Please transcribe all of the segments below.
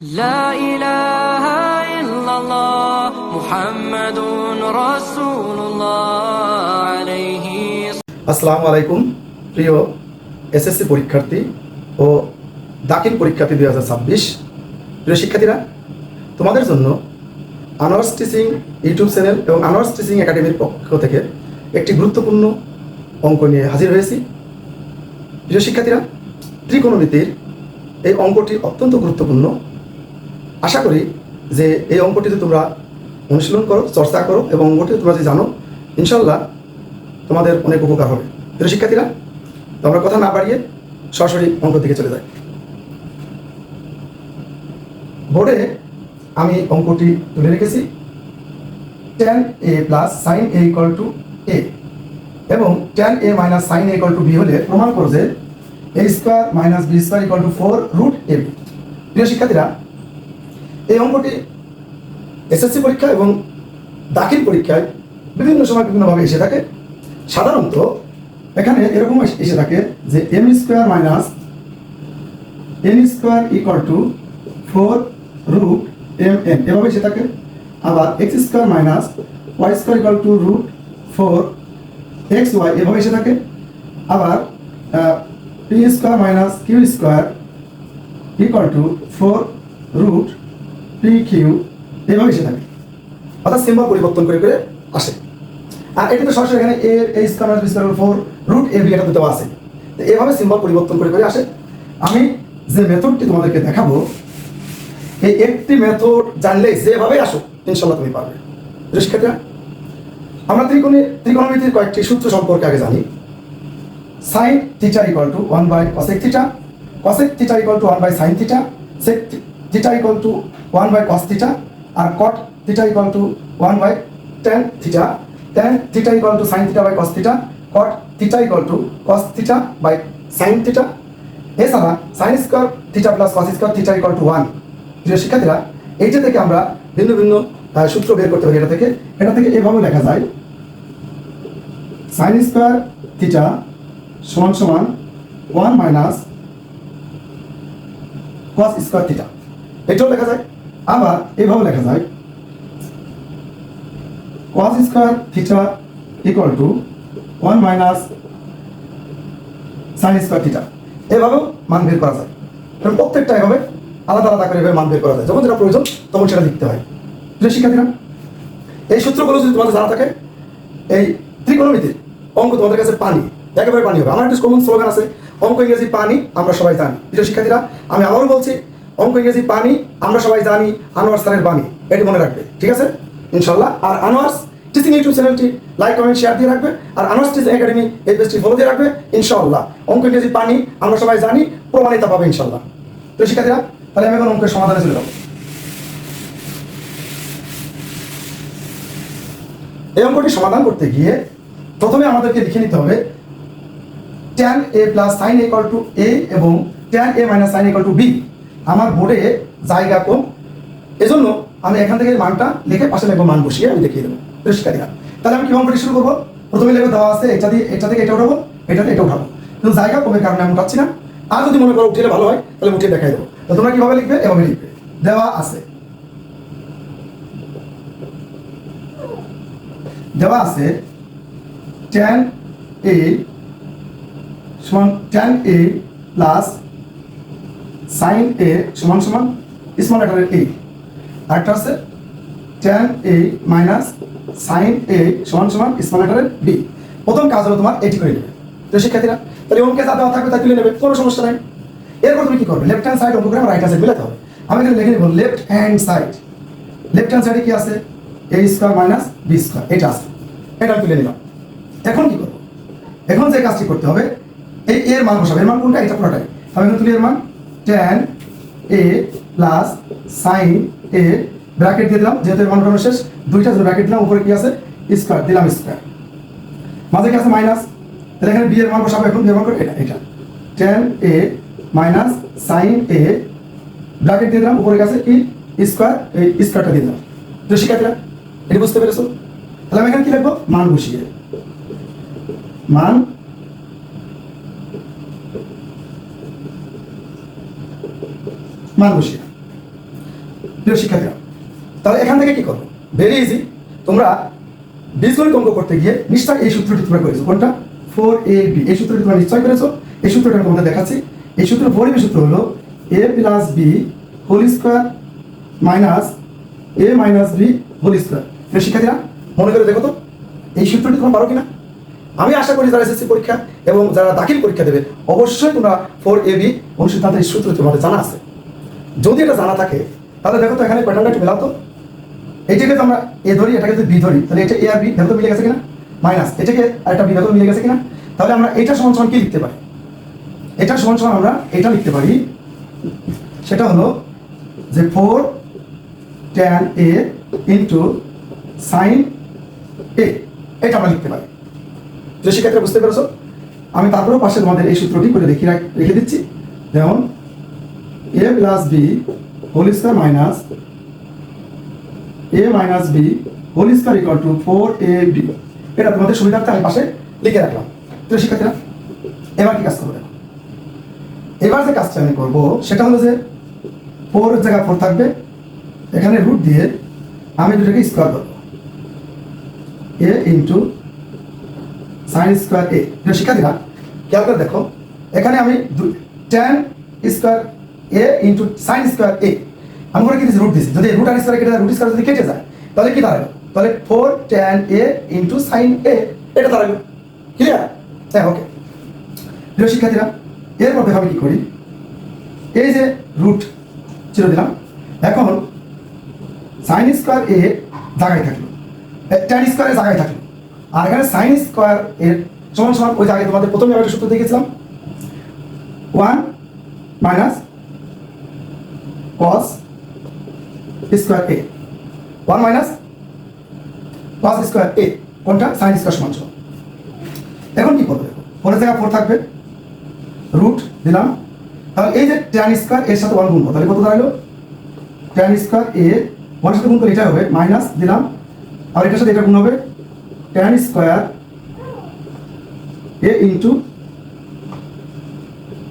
لا إله إلا الله محمد رسول الله عليه আসসালামু আলাইকুম প্রিয় এসএসসি পরীক্ষার্থী ও দাখিল পরীক্ষার্থী দুই হাজার ছাব্বিশ প্রিয় শিক্ষার্থীরা তোমাদের জন্য আনোয়ার্স টিচিং ইউটিউব চ্যানেল এবং আনোয়ার্স টিচিং একাডেমির পক্ষ থেকে একটি গুরুত্বপূর্ণ অঙ্ক নিয়ে হাজির হয়েছি প্রিয় শিক্ষার্থীরা ত্রিকোণমিতির এই অঙ্কটি অত্যন্ত গুরুত্বপূর্ণ আশা করি যে এই অঙ্কটিতে তোমরা অনুশীলন করো, চর্চা করো এবং অঙ্কটি তোমরা যদি জানো, ইনশাল্লাহ তোমাদের অনেক উপকার হবে। প্রিয় শিক্ষার্থীরা তো আমরা কথা না বাড়িয়ে সরাসরি অঙ্ক দিকে চলে যাই। বোর্ডে আমি অঙ্কটি তুলে রেখেছি। Ten A plus sign A equal to A এবং ten A minus sign A equal to B হলে প্রমাণ করো যে A square minus B square equal to four root A প্রিয় শিক্ষার্থীরা এই অঙ্কটি এসএসসি পরীক্ষা এবং দাখিল পরীক্ষায় বিভিন্ন সময় বিভিন্নভাবে এসে থাকে। সাধারণত এখানে এরকম এসে থাকে যে M square minus N square equal to four root M N এভাবে এসে থাকে। আবার X square minus Y square equal to root four X Y এভাবে এসে থাকে। আবার P square minus Q square equal to four root P Q থাকে। অর্থাৎ সিম্বল পরিবর্তন করে করে আসে। আর এটা তো সরাসরি এখানে A A square B four root A B এটা তো দেওয়া আছে। তো এভাবে সিম্বল পরিবর্তন করে করে আসে। আমি যে মেথডটি তোমাদেরকে দেখাবো, এই একটি মেথড জানলে যেভাবে আসো ইনশাল্লাহ তুমি পারবে। আমরা ত্রিকোণে, ত্রিকোণমিতির কয়েকটি সূত্র সম্পর্কে আগে জানি। Sine theta equal to one by cosec theta cosec theta equal to one by sine theta sec theta equal to one by cos theta আর cot theta equal to one by tan theta tan theta equal to sine theta by cos theta cot theta equal to cos theta by sine theta এছাড়া sine square theta plus cos square theta equal to one প্রিয় শিক্ষার্থীরা, এইটা থেকে আমরা ভিন্ন ভিন্ন সূত্র বের করতে পারি এটা থেকে। এটা থেকে এভাবে লেখা যায়। সাইন স্কোয়ার থিটা সমান সমান one minus cos square theta এটাও লেখা যায়, আবার এভাবে লেখা যায়। Cos square theta equal to one minus sine square theta এভাবেও মান বের করা যায়। এবং প্রত্যেকটা এভাবে আলাদা আলাদা করে এভাবে মান বের করা যায়। যখন যেটা প্রয়োজন, তখন সেটা লিখতে হয়। প্রিয় শিক্ষার্থীরা, এই সূত্রগুলো যদি তোমাদের জানা থাকে, এই ত্রিকোণমিতির অঙ্ক তোমাদের কাছে পানি, একেবারে পানি হবে। আমার একটা কমন স্লোগান আছে, অঙ্ক, ইংরেজি পানি, আমরা সবাই জানি। প্রিয় শিক্ষার্থীরা, আমি আবারও বলছি অঙ্ক ইংরেজি পানি আমরা সবাই জানি আনোয়ার স্যারের বাণী, এটি মনে রাখবে, ঠিক আছে? ইনশাল্লাহ। আর আনোয়ার্স টিচিং ইউটিউব চ্যানেলটি লাইক, কমেন্ট, শেয়ার দিয়ে রাখবে, আর আনোয়ার্স টিচিং একাডেমি এই পেজটি ফলো দিয়ে রাখবে, ইনশাল্লাহ। অঙ্ক ইংরেজি পানি আমরা সবাই জানি, প্রমাণিত পাবে, ইনশাল্লাহ। প্রিয় শিক্ষার্থীরা, তাহলে আমি এখন অঙ্কের সমাধানে চলে যাব। এই অঙ্কটি সমাধান করতে গিয়ে প্রথমে আমাদেরকে লিখে নিতে হবে tan A plus sine equal to A এবং tan A minus sine equal to B আমার বোর্ডে জায়গা কম এজন্য আমি এখান থেকে মানটা লিখে পাশে লিখব মান বসিয়ে আমি দেখিয়ে দেবো। পরিষ্কার দিলাম তাহলে আমি কি অঙ্কটি শুরু করব? প্রথমে লিখে দেওয়া আছে, এটা দিয়ে এটা থেকে এটা উঠাবো, এটা এটা উঠাবো। কিন্তু জায়গা কমের কারণে আমি উঠাচ্ছি না। আর যদি মনে করো উঠিলে ভালো হয়, তাহলে উঠিয়ে দেখাই দেবো। তো তোমরা কীভাবে লিখবে? এভাবে লিখবে। দেওয়া আছে। দেওয়া আছে ট্যান এ সমান tan A plus sine A সমান সমান স্মল লেটারের এ আরেকটা আছে tan A minus sine A সমান সমান স্মল লেটারের বি প্রথম কাজ হলো তোমার এটি করে নেবে। তো শিক্ষার্থীরা, তাহলে অঙ্কে যা দেওয়া থাকবে তা তুলে নেবে, কোনো সমস্যা নাই। এরপর তুমি কি করবে? লেফট হ্যান্ড সাইড অঙ্ক রাইট হ্যান্ড সাইড মিলাতে হবে। আমি এখানে লিখে নেব left hand side left hand সাইডে কি আছে? A square minus B square এটা আছে। এটা তুলে নিলাম। এখন কি করব? এখন যে কাজটি করতে হবে, এই এর মান বসাবে। এর মান কোনটা? এটা পুরোটাই। আমি এখন তুলি এর মান tan A plus sine A bracket দিয়ে দিলাম, যেহেতু এর মান উঠানো শেষ, দুইটা ব্র্যাকেট দিলাম উপরে কি আছে? স্কোয়ার দিলাম স্কোয়ার মাঝে কি আছে? মাইনাস তাহলে এখানে বি এর মান বসাবো এখন ব্যবহার করে এটা এটা। Tan A minus sine A bracket দিয়ে দিলাম, উপরে কাছে কি? স্কোয়ার এই স্কোয়ারটা দিয়ে দিলাম। তো শিক্ষার্থীরা, এটি বুঝতে পেরেছ? তাহলে আমি এখানে কি লিখব? মান বসিয়ে মান মান বসিয়ে প্রিয় শিক্ষার্থীরা, তাহলে এখান থেকে কি করব? ভেরি ইজি তোমরা বীজগণিত অঙ্ক করতে গিয়ে নিশ্চয় এই সূত্রটি তোমরা করেছ। কোনটা? ফোর এ বি এই সূত্রটি তোমরা নিশ্চয় করেছ। এই সূত্রটা আমি তোমাদের দেখাচ্ছি। এই সূত্র পরিবেশ সূত্র হলো A plus B whole square minus A minus B whole square প্রিয় শিক্ষার্থীরা, মনে করে দেখো তো, এই সূত্রটি তোমরা পারো কিনা? আমি আশা করি যারা এসএসসি পরীক্ষা এবং যারা দাখিল পরীক্ষা দেবে, অবশ্যই তোমরা ফোর এ বি অনুসিদ্ধান্তের এই সূত্র তোমাদের জানা আছে। যদি এটা জানা থাকে, তাহলে দেখো তো এখানে প্যাটার্নটা একটু মেলাও তো। এটাকে তো আমরা এ ধরি, এটাকে যদি বি ধরি, তাহলে এটা এ আর বি তো মিলে গেছে কিনা? মাইনাস এটাকে একটা বি দেখো মিলে গেছে কিনা? তাহলে আমরা এটা সমান সমান কি লিখতে পারি? এটা সমান সমান আমরা এটা লিখতে পারি, সেটা হলো যে four tan A into sine A এটা আমরা লিখতে পারি। যে শিক্ষার্থীরা বুঝতে পেরেছ? আমি তারপরেও পাশে তোমাদের এই সূত্রটি করে রাখ- রেখে দিচ্ছি। যেমন A plus B whole square minus A minus B whole square equal to four A B এটা তোমাদের সুবিধার্থে আমি পাশে লিখে রাখলাম। তো শিক্ষার্থীরা, এবার কি কাজ করব? এবার যে কাজটা আমি করব, সেটা হলো যে ফোর জায়গায় ফোর থাকবে। এখানে রুট দিয়ে আমি দুটাকে স্কোয়ার করব। A into sine square A শিক্ষার্থীরা, খেয়াল করে দেখো, এখানে আমি tan square A into sine square A আমি করে কি রুট দিচ্ছি যদি রুট আর স্কোয়ার কেটে রুট স্কোয়ার যদি কেটে যায়, তাহলে কি দাঁড়াবে? তাহলে four tan A into sine A এটা দাঁড়াবে। ক্লিয়ার হ্যাঁ ওকে প্রিয় শিক্ষার্থীরা দেখো আমি কি করি। এই যে রুট ছিল দিলাম। এখন সাইন স্কোয়ার এ জায়গায় থাকল। ট্যান স্কোয়ারের জায়গায় থাকল। আর এখানে সাইন স্কোয়ার এর সমান সমান ওই জায়গায় তোমাদের প্রথমে একটা সূত্র দেখেছিলাম one minus cos square A one minus cos square A কোনটা? সাইন স্কোয়ার সমান এখন কি করব? ফোরের জায়গায় ফোর থাকবে। রুট দিলাম। তাহলে এই যে ট্যান স্কোয়ার এর সাথে ওয়ান গুণ তাহলে কত দাঁড়াল? ট্যান স্কোয়ার এ ওয়ানের সাথে গুণ করে এটা হবে মাইনাস দিলাম। আর এটার সাথে এটা গুণ হবে tan square A into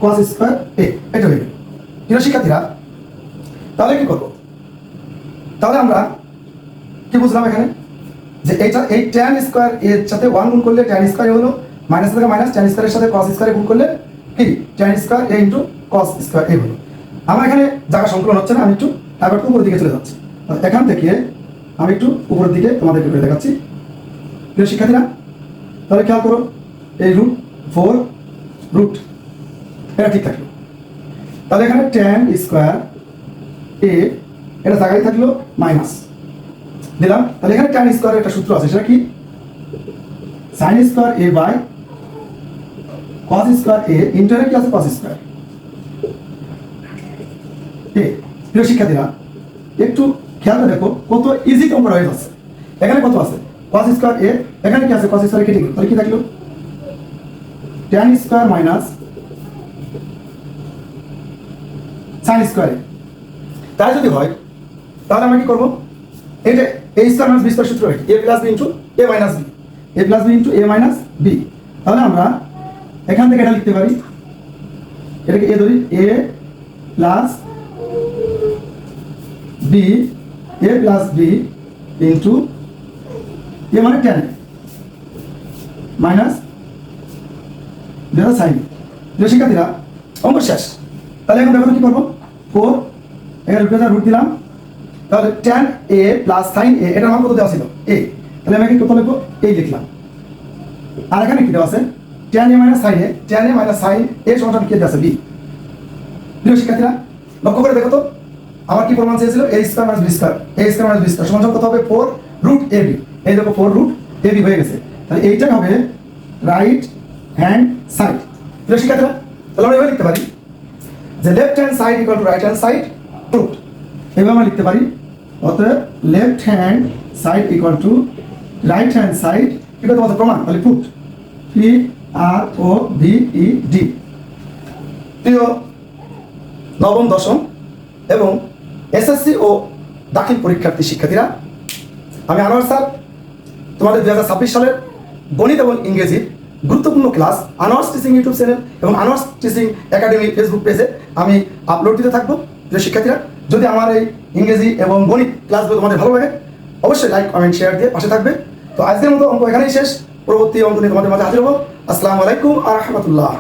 cos square A এটা হয়ে গেল। শিক্ষার্থীরা তাহলে কি করব? তাহলে আমরা কি বুঝলাম এখানে? যে এইটা এই ট্যান স্কোয়ার এর সাথে ওয়ান গুণ করলে ট্যান স্কোয়ার হলো মাইনাস থেকে মাইনাস ট্যান স্কোয়ারের সাথে কস স্কোয়ারে গুণ করলে কি? Tan square A into cos square A হলো। আমার এখানে জায়গা সংকলন হচ্ছে না, আমি একটু আবার একটু উপরের দিকে চলে যাচ্ছি। এখান থেকে আমি একটু উপরের দিকে তোমাদেরকে করে দেখাচ্ছি। প্রিয় শিক্ষার্থীরা, তাহলে খেয়াল করো, এই রুট ফোর রুট এটা ঠিক থাকল। তাহলে এখানে ট্যান স্কোয়ার এ, এটা জায়গায় থাকল মাইনাস দিলাম। তাহলে এখানে ট্যান স্কোয়ারের একটা সূত্র আছে, সেটা কি? Sine square A by cos square A ইন্টারে কি আছে? কস স্কোয়ার এ, প্রিয় শিক্ষার্থীরা, একটু খেয়াল দেখো, কত ইজি কম্পার হয়ে যাচ্ছে। এখানে কত আছে? কস স্কোয়ার এ এখানে কি আছে? কস স্কোয়ার কেটে তাহলে কি থাকল? Tan square minus sine square তাই যদি হয়, তাহলে আমরা কি করব? এটা A square minus B square সূত্র A plus B into A minus B A plus B into A minus B তাহলে আমরা এখান থেকে এটা লিখতে পারি। এটাকে এ ধরি। A plus B A plus B into A মানে টেন মাইনাস সাইন প্রিয় শিক্ষার্থীরা, অঙ্ক শেষ। তাহলে এখন দেখো কি করব? ফোর এখানে রুট রুট দিলাম। তাহলে tan A plus sine A এটার মান কত দেওয়া ছিল। এ তাহলে আমি কত লিখব এই লিখলাম। আর এখানে কি দেওয়া আছে? Tan A minus sine A tan A minus sine A সমান কি দেওয়া আছে? বি প্রিয় শিক্ষার্থীরা, লক্ষ্য করে দেখো তো, আমার কি প্রমাণ চেয়েছিল? A square minus B square A square minus B square সমান কত হবে ফোর রুট এ বি এই দেখো ফোর রুট এ বি হয়ে গেছে। তাহলে এইটাই হবে রাইট হ্যান্ড সাইড প্রিয় শিক্ষার্থীরা, তাহলে আমরা এভাবে লিখতে পারি যে left hand side equal to right hand side root এভাবে আমরা লিখতে পারি। অতএব left hand side equal to right hand side এটা তোমাদের প্রমাণ? তাহলে foot P R O V E D প্রিয় নবম, দশম এবং এসএসসি ও দাখিল পরীক্ষার্থী শিক্ষার্থীরা, আমি আনোয়ার স্যার, তোমাদের হাজার ছাব্বিশ সালের গণিত এবং ইংরেজির গুরুত্বপূর্ণ class Anwar's teaching YouTube channel এবং আনোয়ার্স টিচিং একাডেমি ফেসবুক পেজে আমি আপলোড দিতে থাকব। শিক্ষার্থীরা, যদি আমার এই ইংরেজি এবং গণিত ক্লাসগুলো তোমাদের ভালো লাগে, অবশ্যই লাইক কমেন্ট শেয়ার দিয়ে পাশে থাকবে। তো আজকের মতো অঙ্ক এখানেই শেষ। পরবর্তী অঙ্ক নিয়ে তোমাদের মাঝে হাজির হব। আসসালামু আলাইকুম আ রহমতুল্লাহ।